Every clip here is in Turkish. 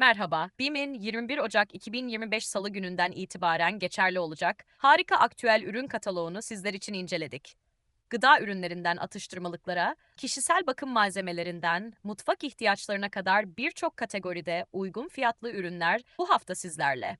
Merhaba, BİM'in 21 Ocak 2025 Salı gününden itibaren geçerli olacak harika aktüel ürün kataloğunu sizler için inceledik. Gıda ürünlerinden atıştırmalıklara, kişisel bakım malzemelerinden mutfak ihtiyaçlarına kadar birçok kategoride uygun fiyatlı ürünler bu hafta sizlerle.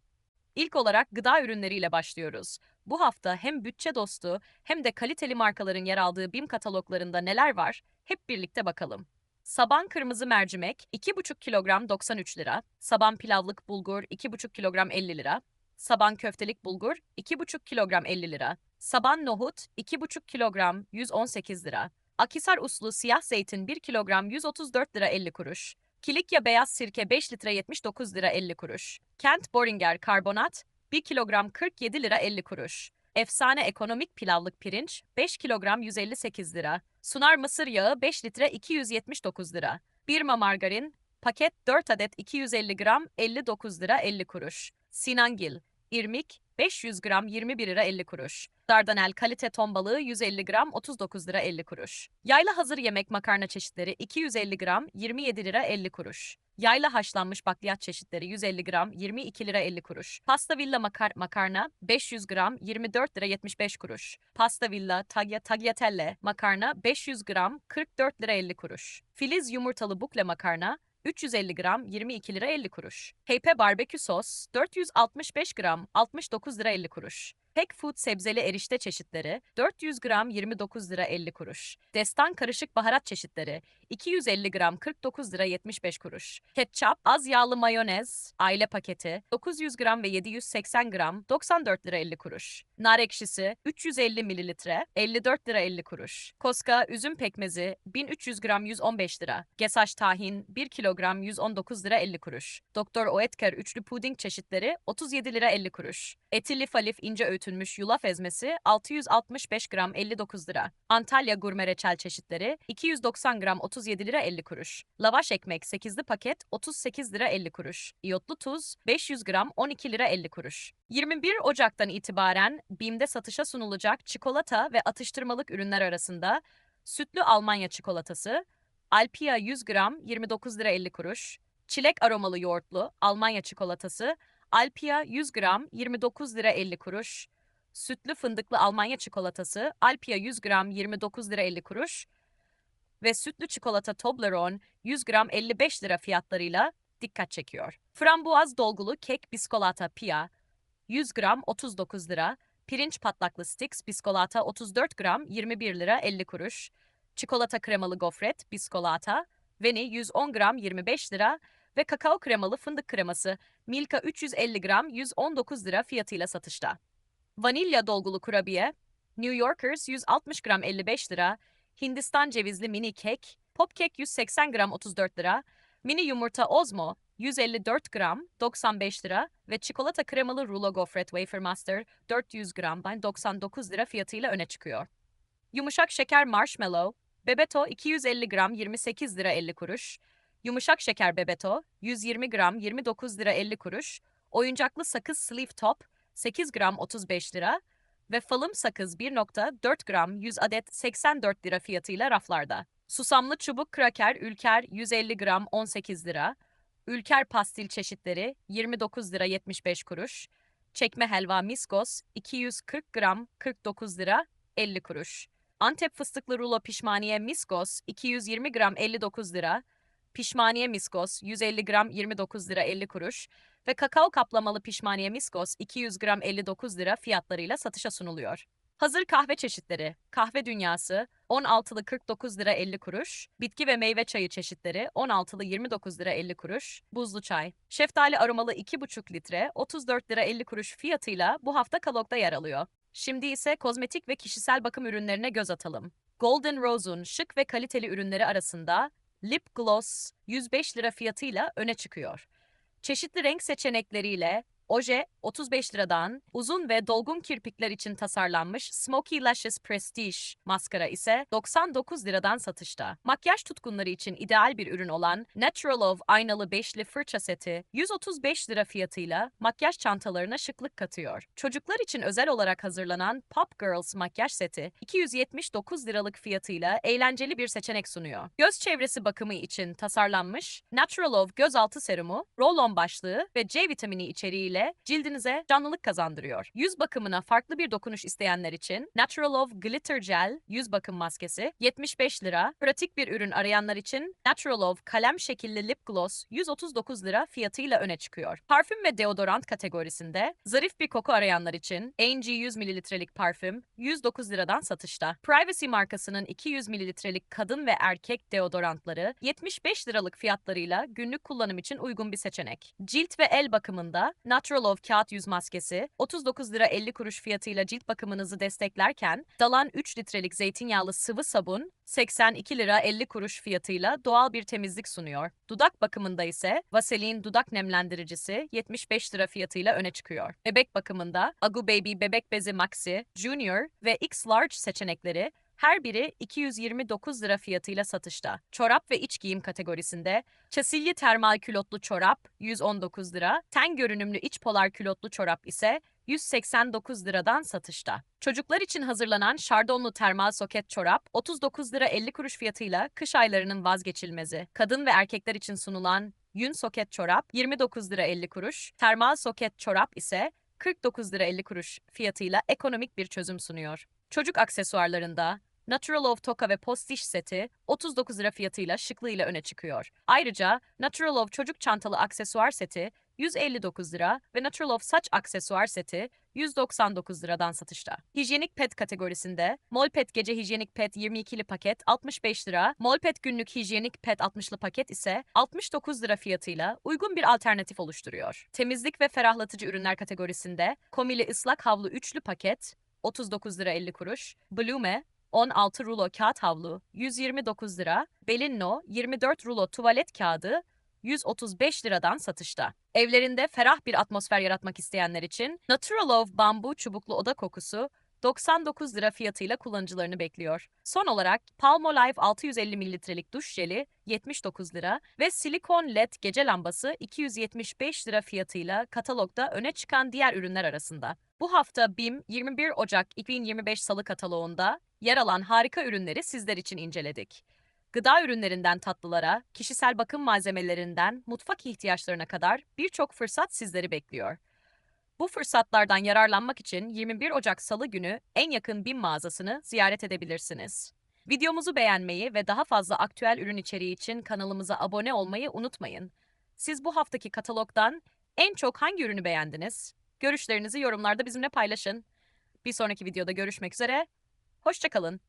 İlk olarak gıda ürünleriyle başlıyoruz. Bu hafta hem bütçe dostu hem de kaliteli markaların yer aldığı BİM kataloglarında neler var? Hep birlikte bakalım. Saban kırmızı mercimek 2,5 kilogram 93 lira. Saban pilavlık bulgur 2,5 kilogram 50 lira. Saban köftelik bulgur 2,5 kilogram 50 lira. Saban nohut 2,5 kilogram 118 lira. Akisar uslu siyah zeytin 1 kilogram 134 lira 50 kuruş. Kilikya beyaz sirke 5 litre 79 lira 50 kuruş. Kent Boringer karbonat 1 kilogram 47 lira 50 kuruş. Efsane ekonomik pilavlık pirinç 5 kilogram 158 lira. Sunar mısır yağı 5 litre 279 lira. Birma margarin paket 4 adet 250 gram 59 lira 50 kuruş. Sinangil irmik 500 gram 21 lira 50 kuruş. Dardanel kalite ton balığı 150 gram 39 lira 50 kuruş. Yayla hazır yemek makarna çeşitleri 250 gram 27 lira 50 kuruş. Yayla haşlanmış bakliyat çeşitleri 150 gram 22 lira 50 kuruş. Pasta villa makar makarna 500 gram 24 lira 75 kuruş. Pasta villa taglia tagliatelle makarna 500 gram 44 lira 50 kuruş. Filiz yumurtalı bukle makarna 350 gram 22 lira 50 kuruş. Heype barbekü sos 465 gram 69 lira 50 kuruş. Pek Food sebzeli erişte çeşitleri 400 gram 29 lira 50 kuruş. Destan karışık baharat çeşitleri 250 gram 49 lira 75 kuruş. Ketçap, az yağlı mayonez, aile paketi 900 gram ve 780 gram 94 lira 50 kuruş. Nar ekşisi 350 mililitre 54 lira 50 kuruş. Koska üzüm pekmezi 1300 gram 115 lira. Gesaş tahin 1 kilogram 119 lira 50 kuruş. Doktor Oetker üçlü puding çeşitleri 37 lira 50 kuruş. Etili falif ince öğütülmüş yulaf ezmesi 665 gram 59 lira. Antalya gurme reçel çeşitleri 290 gram 37 lira 50 kuruş. Lavaş ekmek 8'li paket 38 lira 50 kuruş. İyotlu tuz 500 gram 12 lira 50 kuruş. 21 Ocak'tan itibaren BİM'de satışa sunulacak çikolata ve atıştırmalık ürünler arasında sütlü Almanya çikolatası, Alpia 100 gram 29 lira 50 kuruş, çilek aromalı yoğurtlu Almanya çikolatası, Alpia 100 gram 29 lira 50 kuruş, sütlü fındıklı Almanya çikolatası, Alpia 100 gram 29 lira 50 kuruş ve sütlü çikolata Toblerone 100 gram 55 lira fiyatlarıyla dikkat çekiyor. Frambuaz dolgulu kek biskolata Pia 100 gram 39 lira, pirinç patlaklı Stix biskolata 34 gram 21 lira 50 kuruş, çikolata kremalı gofret biskolata, Veni 110 gram 25 lira ve kakao kremalı fındık kreması Milka 350 gram 119 lira fiyatıyla satışta. Vanilya dolgulu kurabiye, New Yorkers 160 gram 55 lira, Hindistan cevizli mini kek, pop kek 180 gram 34 lira, mini yumurta Ozmo 154 gram 95 lira ve çikolata kremalı rulo gofret Wafer Master 400 gram 99 lira fiyatıyla öne çıkıyor. Yumuşak şeker marshmallow, Bebeto 250 gram 28 lira 50 kuruş, yumuşak şeker Bebeto 120 gram 29 lira 50 kuruş, oyuncaklı sakız Sleeve Top 8 gram 35 lira ve falım sakız 1.4 gram 100 adet 84 lira fiyatıyla raflarda. Susamlı çubuk kraker Ülker 150 gram 18 lira, Ülker pastil çeşitleri 29 lira 75 kuruş, çekme helva Miskos 240 gram 49 lira 50 kuruş. Antep fıstıklı rulo pişmaniye Miskos 220 gram 59 lira, pişmaniye Miskos 150 gram 29 lira 50 kuruş ve kakao kaplamalı pişmaniye Miskos 200 gram 59 lira fiyatlarıyla satışa sunuluyor. Hazır kahve çeşitleri, kahve dünyası 16'lı 49 lira 50 kuruş, bitki ve meyve çayı çeşitleri 16'lı 29 lira 50 kuruş, buzlu çay, şeftali aromalı 2,5 litre 34 lira 50 kuruş fiyatıyla bu hafta katalogda yer alıyor. Şimdi ise kozmetik ve kişisel bakım ürünlerine göz atalım. Golden Rose'un şık ve kaliteli ürünleri arasında Lip Gloss 105 lira fiyatıyla öne çıkıyor. Çeşitli renk seçenekleriyle Oje 35 liradan, uzun ve dolgun kirpikler için tasarlanmış Smoky Lashes Prestige maskara ise 99 liradan satışta. Makyaj tutkunları için ideal bir ürün olan Natural of aynalı beşli fırça seti 135 lira fiyatıyla makyaj çantalarına şıklık katıyor. Çocuklar için özel olarak hazırlanan Pop Girls makyaj seti 279 liralık fiyatıyla eğlenceli bir seçenek sunuyor. Göz çevresi bakımı için tasarlanmış Natural of gözaltı serumu, roll-on başlığı ve C vitamini içeriğiyle cildinize canlılık kazandırıyor. Yüz bakımına farklı bir dokunuş isteyenler için Natural of Glitter Gel yüz bakım maskesi 75 lira, pratik bir ürün arayanlar için Natural of kalem şekilli lip gloss 139 lira fiyatıyla öne çıkıyor. Parfüm ve deodorant kategorisinde zarif bir koku arayanlar için Angie 100 mililitrelik parfüm 109 liradan satışta. Privacy markasının 200 mililitrelik kadın ve erkek deodorantları 75 liralık fiyatlarıyla günlük kullanım için uygun bir seçenek. Cilt ve el bakımında Natural of kağıt yüz maskesi 39 lira 50 kuruş fiyatıyla cilt bakımınızı desteklerken Dalan 3 litrelik zeytinyağlı sıvı sabun 82 lira 50 kuruş fiyatıyla doğal bir temizlik sunuyor. Dudak bakımında ise Vaseline dudak nemlendiricisi 75 lira fiyatıyla öne çıkıyor. Bebek bakımında Agu Baby bebek bezi Maxi, Junior ve X Large seçenekleri her biri 229 lira fiyatıyla satışta. Çorap ve iç giyim kategorisinde Çasilli termal külotlu çorap 119 lira, ten görünümlü iç polar külotlu çorap ise 189 liradan satışta. Çocuklar için hazırlanan şardonlu termal soket çorap 39 lira 50 kuruş fiyatıyla kış aylarının vazgeçilmezi. Kadın ve erkekler için sunulan yün soket çorap 29 lira 50 kuruş, termal soket çorap ise 49 lira 50 kuruş fiyatıyla ekonomik bir çözüm sunuyor. Çocuk aksesuarlarında Natural of toka ve postiş seti 39 lira fiyatıyla şıklığıyla öne çıkıyor. Ayrıca Natural of çocuk çantalı aksesuar seti 159 lira ve Natural of saç aksesuar seti 199 liradan satışta. Hijyenik pet kategorisinde Molpet gece hijyenik pet 22'li paket 65 lira, Molpet günlük hijyenik pet 60'lı paket ise 69 lira fiyatıyla uygun bir alternatif oluşturuyor. Temizlik ve ferahlatıcı ürünler kategorisinde Komili ıslak havlu 3'lü paket 39 lira 50 kuruş, Blume 16 rulo kağıt havlu 129 lira, Belinno 24 rulo tuvalet kağıdı 135 liradan satışta. Evlerinde ferah bir atmosfer yaratmak isteyenler için Natural of bambu çubuklu oda kokusu 99 lira fiyatıyla kullanıcılarını bekliyor. Son olarak Palmolive 650 mililitrelik duş jeli 79 lira ve silikon led gece lambası 275 lira fiyatıyla katalogda öne çıkan diğer ürünler arasında. Bu hafta BİM 21 Ocak 2025 Salı kataloğunda yer alan harika ürünleri sizler için inceledik. Gıda ürünlerinden tatlılara, kişisel bakım malzemelerinden mutfak ihtiyaçlarına kadar birçok fırsat sizleri bekliyor. Bu fırsatlardan yararlanmak için 21 Ocak Salı günü en yakın BİM mağazasını ziyaret edebilirsiniz. Videomuzu beğenmeyi ve daha fazla aktüel ürün içeriği için kanalımıza abone olmayı unutmayın. Siz bu haftaki katalogdan en çok hangi ürünü beğendiniz? Görüşlerinizi yorumlarda bizimle paylaşın. Bir sonraki videoda görüşmek üzere. Hoşçakalın.